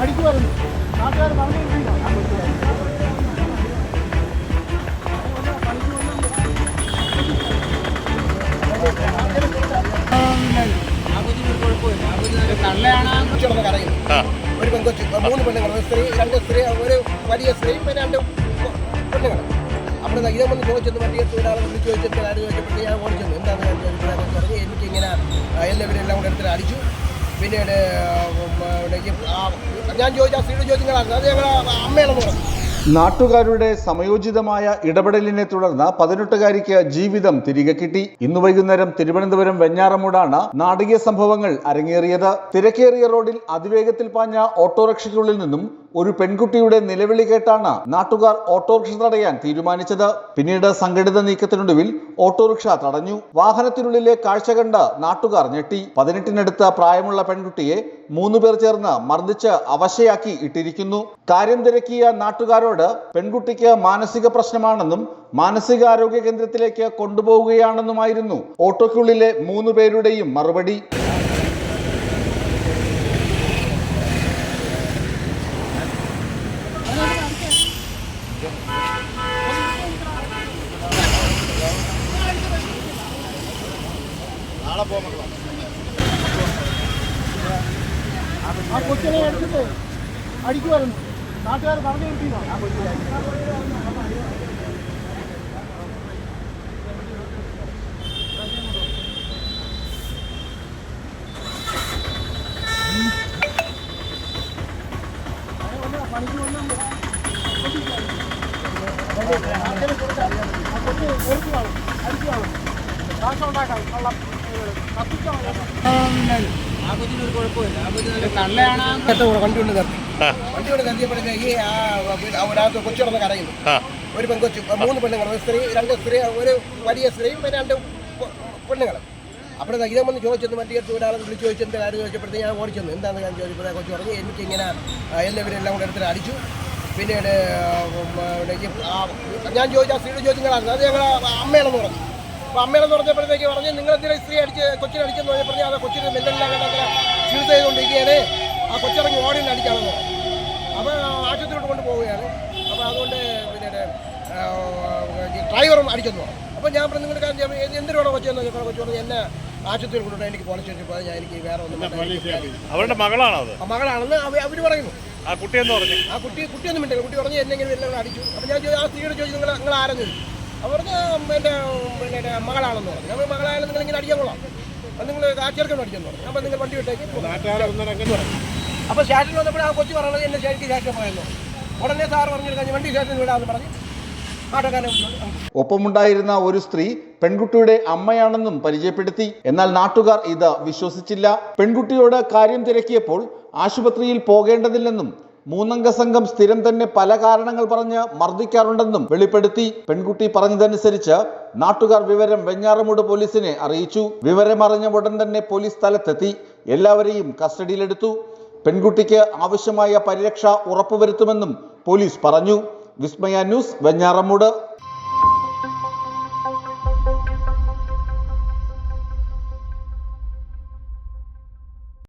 അടിച്ചു പറഞ്ഞു നാട്ടുകാർ പറഞ്ഞു ഒരു പെൺകൊച്ചു മൂന്ന് പെണ്ണുങ്ങൾ ഒരു സ്ത്രീ രണ്ട് സ്ത്രീ ഒരു വലിയ സ്ത്രീ പിന്നെ രണ്ട് പെണ്ണുങ്ങൾ. അപ്പോൾ ഇതം ഒന്ന് ചോദിച്ചെന്ന് വണ്ടിയെടുത്ത് ഒരാൾ വിളിച്ച് ചോദിച്ചെന്ന് ആര് ചോദിച്ചപ്പോൾ ഞാൻ ഓടിച്ചെന്ന്. എന്താണ് ഞാൻ പറഞ്ഞു എനിക്ക് ഇങ്ങനെ എല്ലാം ഇവിടെ എല്ലാം കൂടെ എടുത്തിട്ട് അടിച്ചു. ആ, ഞാൻ ചോദിച്ച ആ സ്ത്രീയുടെ ചോദ്യങ്ങളാണ്. അത് ഞങ്ങൾ അമ്മയാണെന്ന് പറഞ്ഞു. നാട്ടുകാരുടെ സമയോചിതമായ ഇടപെടലിനെ തുടർന്ന് പതിനെട്ടുകാരിക്ക് ജീവിതം തിരികെ കിട്ടി. ഇന്ന് വൈകുന്നേരം തിരുവനന്തപുരം വെഞ്ഞാറമൂടാണ് നാടകീയ സംഭവങ്ങൾ അരങ്ങേറിയത്. തിരക്കേറിയ റോഡിൽ അതിവേഗത്തിൽ പാഞ്ഞ ഓട്ടോറിക്ഷയ്ക്കുള്ളിൽ നിന്നും ഒരു പെൺകുട്ടിയുടെ നിലവിളി കേട്ടാണ് നാട്ടുകാർ ഓട്ടോറിക്ഷ തടയാൻ തീരുമാനിച്ചത്. പിന്നീട് സംഘടിത നീക്കത്തിനൊടുവിൽ ഓട്ടോറിക്ഷ തടഞ്ഞു. വാഹനത്തിനുള്ളിലെ കാഴ്ച കണ്ട് നാട്ടുകാർ ഞെട്ടി. പതിനെട്ടിനടുത്ത പ്രായമുള്ള പെൺകുട്ടിയെ മൂന്ന് പേർ ചേർന്ന് മർദ്ദിച്ച് അവശയാക്കി ഇട്ടിരിക്കുന്നു. കാര്യം തിരക്കിയ നാട്ടുകാരോട് പെൺകുട്ടിക്ക് മാനസിക പ്രശ്നമാണെന്നും മാനസികാരോഗ്യ കേന്ദ്രത്തിലേക്ക് കൊണ്ടുപോവുകയാണെന്നുമായിരുന്നു ഓട്ടോയ്ക്കുള്ളിലെ മൂന്ന് പേരുടെയും മറുപടി ആ കൊച്ചിനെ എടുത്തിട്ട് അടിക്കുമായിരുന്നു നാട്ടുകാർ പറഞ്ഞു നിർത്തിയതാണ് ആ കൊച്ചിനെ പണിക്ക് വന്നു വണ്ടി കൊണ്ട് ആ വണ്ടി കൊണ്ട് നിർത്തിയപ്പോഴത്തേക്ക് ആ ഒരാൾക്ക് കൊച്ചു കിടന്ന് കരയുന്നു ഒരു പെൺകൊച്ചു മൂന്ന് പെണ്ണുങ്ങൾ ഒരു സ്ത്രീ രണ്ട് സ്ത്രീ ഒരു വലിയ സ്ത്രീയും രണ്ട് പെണ്ണുങ്ങൾ അപ്പോൾ ഇതേ വന്ന് ചോദിച്ചെന്ന് വണ്ടി എടുത്ത് ഒരാളെ വിളിച്ച് ചോദിച്ചെന്ത് കാര്യം ചോദിച്ചപ്പോഴത്തേക്ക് ഞാൻ ഓടിച്ചെന്നു എന്താണെന്ന് ഞാൻ ചോദിച്ചപ്പോൾ കൊച്ചു പറഞ്ഞു എനിക്ക് ഇങ്ങനെ എല്ലാവരും എല്ലാം കൂടെ എടുത്തിട്ട് അടിച്ചു പിന്നീട് ഞാൻ ചോദിച്ച ആ സ്ത്രീയുടെ ചോദ്യങ്ങളാണ് അത് ഞങ്ങൾ അമ്മയാണെന്ന് പറഞ്ഞു അപ്പോൾ അമ്മയാണെന്ന് പറഞ്ഞപ്പോഴത്തേക്ക് പറഞ്ഞ് നിങ്ങൾ എന്തിനാ സ്ത്രീ അടിച്ച് കൊച്ചിനെ അടിച്ചെന്ന് പറഞ്ഞപ്പോൾ അത് കൊച്ചിന് മെല്ലെല്ലാം കണ്ടെങ്കിൽ ചികിത്സ ചെയ്തുകൊണ്ടിരിക്കുകയാണ്. ആ കൊച്ചിറങ്ങി ഓടിന് അടിക്കാണെന്ന് അപ്പോൾ ആശുപത്രിയിലോട്ട് കൊണ്ട് പോവുകയാണ് അപ്പോൾ അതുകൊണ്ട് പിന്നെ ഡ്രൈവറും അടിക്കുന്നു അപ്പോൾ ഞാൻ പറഞ്ഞു നിങ്ങളുടെ കാര്യം ചെയ്യാം, എന്ത് എന്തിനു വേണം കൊച്ചെന്ന് ചോദിച്ചാൽ കൊച്ചു പറഞ്ഞു എന്നെ ആശുപത്രിയിൽ കൊണ്ടുപോയി എനിക്ക് പോലീസ് ചോദിച്ചപ്പോൾ ഞാൻ എനിക്ക് വേറെ ഒന്നും അവരുടെ മകളാണോ അത്? മകളാണെന്ന് അവർ അവർ പറയുന്നു. ആ കുട്ടി എന്ന് പറഞ്ഞു. ആ കുട്ടി കുട്ടിയൊന്നും മിണ്ടില്ല. കുട്ടി പറഞ്ഞു എന്നെങ്കിലും എല്ലാം അടിച്ചു അപ്പോൾ ഞാൻ ആ സ്ത്രീയോട് ചോദിച്ചു നിങ്ങൾ നിങ്ങൾ ആരെന്ന് ചോദിച്ചു. അവർ പറഞ്ഞ് എന്റെ പിന്നെ എന്റെ മകളാണെന്ന് പറഞ്ഞു. നമ്മൾ മകളായാലും നിങ്ങൾ ഇങ്ങനെ അടിക്കാൻ കൊള്ളാം. അപ്പം നിങ്ങൾ ആ അടിക്കാൻ പറഞ്ഞു. അപ്പോൾ നിങ്ങൾ വണ്ടി വിട്ടേക്ക് അപ്പോൾ സ്റ്റേഷനിൽ വന്നപ്പോൾ ആ കൊച്ചു പറഞ്ഞത് എന്നെ ശരിക്കും സ്റ്റേഷൻ പോയെന്ന് ഉടനെ സാർ പറഞ്ഞു കഴിഞ്ഞ് വണ്ടി സ്റ്റേഷനിൽ വിടാമെന്ന് പറഞ്ഞു ഒപ്പമുണ്ടായിരുന്ന ഒരു സ്ത്രീ പെൺകുട്ടിയുടെ അമ്മയാണെന്നും പരിചയപ്പെടുത്തി. എന്നാൽ നാട്ടുകാർ ഇത് വിശ്വസിച്ചില്ല. പെൺകുട്ടിയോട് കാര്യം തിരക്കിയപ്പോൾ ആശുപത്രിയിൽ പോകേണ്ടതില്ലെന്നും മൂന്നംഗ സംഘം സ്ഥിരം തന്നെ പല കാരണങ്ങൾ പറഞ്ഞ് മർദ്ദിക്കാറുണ്ടെന്നും വെളിപ്പെടുത്തി. പെൺകുട്ടി പറഞ്ഞതനുസരിച്ച് നാട്ടുകാർ വിവരം വെഞ്ഞാറമൂട് പോലീസിനെ അറിയിച്ചു. വിവരമറിഞ്ഞ ഉടൻ തന്നെ പോലീസ് സ്ഥലത്തെത്തി. എല്ലാവരെയും കസ്റ്റഡിയിലെടുത്തു. പെൺകുട്ടിക്ക് ആവശ്യമായ പരിരക്ഷ ഉറപ്പുവരുത്തുമെന്നും പോലീസ് പറഞ്ഞു. വിസ്മയ ന്യൂസ് വെഞ്ഞാറമൂട്.